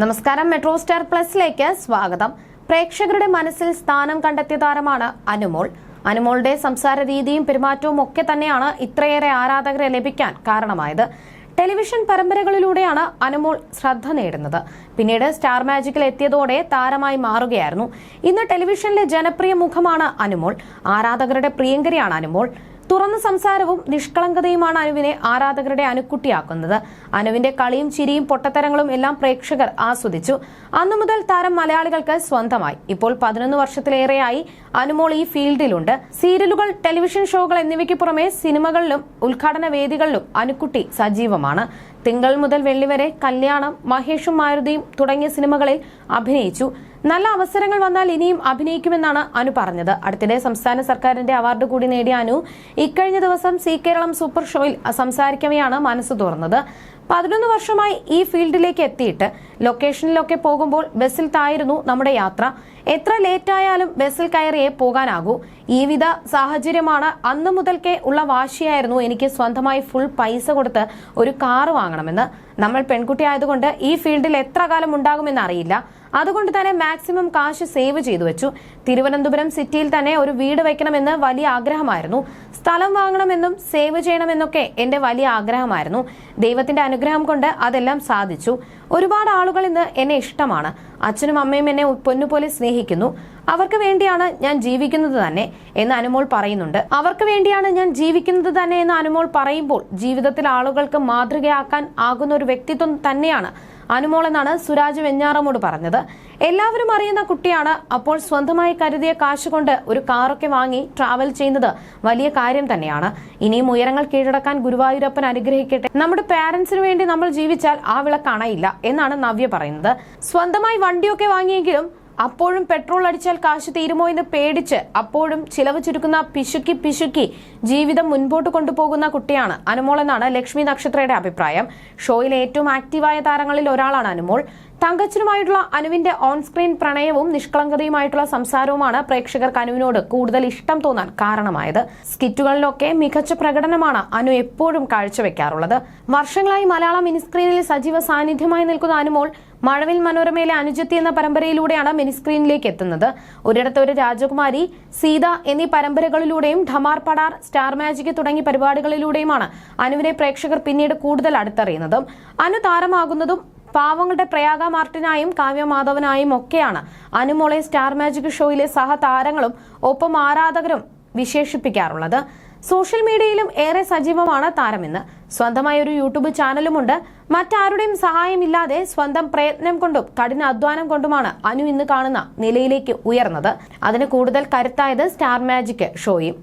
നമസ്കാരം metro star പ്ലസിലേക്ക് സ്വാഗതം. പ്രേക്ഷകരുടെ മനസ്സിൽ സ്ഥാനം കണ്ടെത്തിയ താരമാണ് അനുമോൾ. അനുമോളുടെ സംസാര രീതിയും പെരുമാറ്റവും ഒക്കെ തന്നെയാണ് ഇത്രയേറെ ആരാധകരെ ലഭിക്കാൻ കാരണമായത്. ടെലിവിഷൻ പരമ്പരകളിലൂടെയാണ് അനുമോൾ ശ്രദ്ധ നേടുന്നത്. പിന്നീട് സ്റ്റാർ മാജിക്കിൽ എത്തിയതോടെ താരമായി മാറുകയായിരുന്നു. ഇന്ന് ടെലിവിഷനിലെ ജനപ്രിയ മുഖമാണ് അനുമോൾ. ആരാധകരുടെ പ്രിയങ്കരിയാണ് അനുമോൾ. തുറന്ന സംസാരവും നിഷ്കളങ്കതയുമാണ് അനുവിനെ ആരാധകരുടെ അനുക്കുട്ടിയാക്കുന്നത്. അനുവിന്റെ കളിയും ചിരിയും പൊട്ടത്തരങ്ങളും എല്ലാം പ്രേക്ഷകർ ആസ്വദിച്ചു. അന്നു മുതൽ താരം മലയാളികൾക്ക് സ്വന്തമായി. ഇപ്പോൾ പതിനൊന്ന് വർഷത്തിലേറെയായി അനുമോൾ ഈ ഫീൽഡിലുണ്ട്. സീരിയലുകൾ ടെലിവിഷൻ ഷോകൾ എന്നിവയ്ക്ക് പുറമെ സിനിമകളിലും ഉദ്ഘാടന വേദികളിലും അനുക്കുട്ടി സജീവമാണ്. തിങ്കൾ മുതൽ വെള്ളി വരെ കല്യാണം മഹേഷും മാരുതിയും തുടങ്ങിയ സിനിമകളിൽ അഭിനയിച്ചു. നല്ല അവസരങ്ങൾ വന്നാൽ ഇനിയും അഭിനയിക്കുമെന്നാണ് അനു പറഞ്ഞത്. അടുത്തിടെ സംസ്ഥാന സർക്കാരിന്റെ അവാർഡ് കൂടി നേടിയ അനു ഇക്കഴിഞ്ഞ ദിവസം സി കേരളം സൂപ്പർ ഷോയിൽ സംസാരിക്കവെയാണ് മനസ്സ് തുറന്നത്. പതിനൊന്ന് വർഷമായി ഈ ഫീൽഡിലേക്ക് എത്തിയിട്ട് ലൊക്കേഷനിലൊക്കെ പോകുമ്പോൾ ബസ്സിൽ തായിരുന്നു നമ്മുടെ യാത്ര. എത്ര ലേറ്റ് ആയാലും ബസ്സിൽ കയറിയേ പോകാനാകൂ. ഈ വിധ സാഹചര്യമാണ് അന്ന് മുതൽക്കേ ഉള്ള വാശിയായിരുന്നു എനിക്ക് സ്വന്തമായി ഫുൾ പൈസ കൊടുത്ത് ഒരു കാറ് വാങ്ങണമെന്ന്. നമ്മൾ പെൺകുട്ടി ആയതുകൊണ്ട് ഈ ഫീൽഡിൽ എത്ര കാലം ഉണ്ടാകുമെന്ന് അറിയില്ല. അതുകൊണ്ട് തന്നെ മാക്സിമം കാശ് സേവ് ചെയ്തു വെച്ചു. തിരുവനന്തപുരം സിറ്റിയിൽ തന്നെ ഒരു വീട് വെക്കണമെന്ന് വലിയ ആഗ്രഹമായിരുന്നു. സ്ഥലം വാങ്ങണമെന്നും സേവ് ചെയ്യണമെന്നൊക്കെ എന്റെ വലിയ ആഗ്രഹമായിരുന്നു. ദൈവത്തിന്റെ അനുഗ്രഹം കൊണ്ട് അതെല്ലാം സാധിച്ചു. ഒരുപാട് ആളുകൾ ഇന്ന് എന്നെ ഇഷ്ടമാണ്. അച്ഛനും അമ്മയും എന്നെ പൊന്നുപോലെ സ്നേഹിക്കുന്നു. അവർക്ക് വേണ്ടിയാണ് ഞാൻ ജീവിക്കുന്നത് തന്നെ എന്ന് അനുമോൾ പറയുന്നുണ്ട്. അവർക്ക് വേണ്ടിയാണ് ഞാൻ ജീവിക്കുന്നത് തന്നെ എന്ന് അനുമോൾ പറയുമ്പോൾ ജീവിതത്തിൽ ആളുകൾക്ക് മാതൃകയാക്കാൻ ആകുന്ന ഒരു വ്യക്തിത്വം തന്നെയാണ് അനുമോൾ എന്നാണ് സുരാജ് വെഞ്ഞാറമോട് പറഞ്ഞത്. എല്ലാവരും അറിയുന്ന കുട്ടിയാണ്. അപ്പോൾ സ്വന്തമായി കരുതിയ കാശ് കൊണ്ട് ഒരു കാറൊക്കെ വാങ്ങി ട്രാവൽ ചെയ്യുന്നത് വലിയ കാര്യം തന്നെയാണ്. ഇനിയും ഉയരങ്ങൾ കീഴടക്കാൻ ഗുരുവായൂരപ്പൻ അനുഗ്രഹിക്കട്ടെ. നമ്മുടെ പാരന്റ്സിന് വേണ്ടി നമ്മൾ ജീവിച്ചാൽ ആ വിളക്ക് അണയില്ല എന്നാണ് നവ്യ പറയുന്നത്. സ്വന്തമായി വണ്ടിയൊക്കെ വാങ്ങിയെങ്കിലും അപ്പോഴും പെട്രോൾ അടിച്ചാൽ കാശ് തീരുമോ എന്ന് പേടിച്ച് അപ്പോഴും ചിലവ് ചുരുക്കുന്ന പിശുക്കി പിശുക്കി ജീവിതം മുൻപോട്ട് കൊണ്ടുപോകുന്ന കുട്ടിയാണ് അനുമോൾ എന്നാണ് ലക്ഷ്മി നക്ഷത്രയുടെ അഭിപ്രായം. ഷോയിലെ ഏറ്റവും ആക്റ്റീവായ താരങ്ങളിൽ ഒരാളാണ് അനുമോൾ. തങ്കച്ചനുമായിട്ടുള്ള അനുവിന്റെ ഓൺ സ്ക്രീൻ പ്രണയവും നിഷ്കളങ്കതയുമായിട്ടുള്ള സംസാരവുമാണ് പ്രേക്ഷകർക്ക് അനുവിനോട് കൂടുതൽ ഇഷ്ടം തോന്നാൻ കാരണമായത്. സ്കിറ്റുകളിലൊക്കെ മികച്ച പ്രകടനമാണ് അനു എപ്പോഴും കാഴ്ചവെക്കാറുള്ളത്. വർഷങ്ങളായി മലയാളം മിനിസ്ക്രീനിൽ സജീവ സാന്നിധ്യമായി നിൽക്കുന്ന അനുമോൾ മഴവിൽ മനോരമയിലെ അനുജത്തി എന്ന പരമ്പരയിലൂടെയാണ് മിനിസ്ക്രീനിലേക്ക് എത്തുന്നത്. ഒരിടത്ത് ഒരു രാജകുമാരി സീത എന്നീ പരമ്പരകളിലൂടെയും ധമാർ പടാർ സ്റ്റാർ മാജിക് തുടങ്ങിയ പരിപാടികളിലൂടെയുമാണ് അനുവിനെ പ്രേക്ഷകർ പിന്നീട് കൂടുതൽ അടുത്തറിയുന്നതും. അനു താരമാകുന്നതും പാവങ്ങളുടെ പ്രയാഗ മാർട്ടിനായും കാവ്യ മാധവനായും ഒക്കെയാണ് അനുമോളെ സ്റ്റാർ മാജിക് ഷോയിലെ സഹതാരങ്ങളും ഒപ്പം ആരാധകരും വിശേഷിപ്പിക്കാറുള്ളത്. സോഷ്യൽ മീഡിയയിലും ഏറെ സജീവമാണ് താരമെന്ന് സ്വന്തമായ ഒരു യൂട്യൂബ് ചാനലുമുണ്ട്. മറ്റാരുടെയും സഹായമില്ലാതെ സ്വന്തം പ്രയത്നം കൊണ്ടും കഠിന അധ്വാനം കൊണ്ടുമാണ് അനു ഇന്ന് കാണുന്ന നിലയിലേക്ക് ഉയർന്നത്. അതിന് കൂടുതൽ കരുത്തായത് സ്റ്റാർ മാജിക് ഷോയും.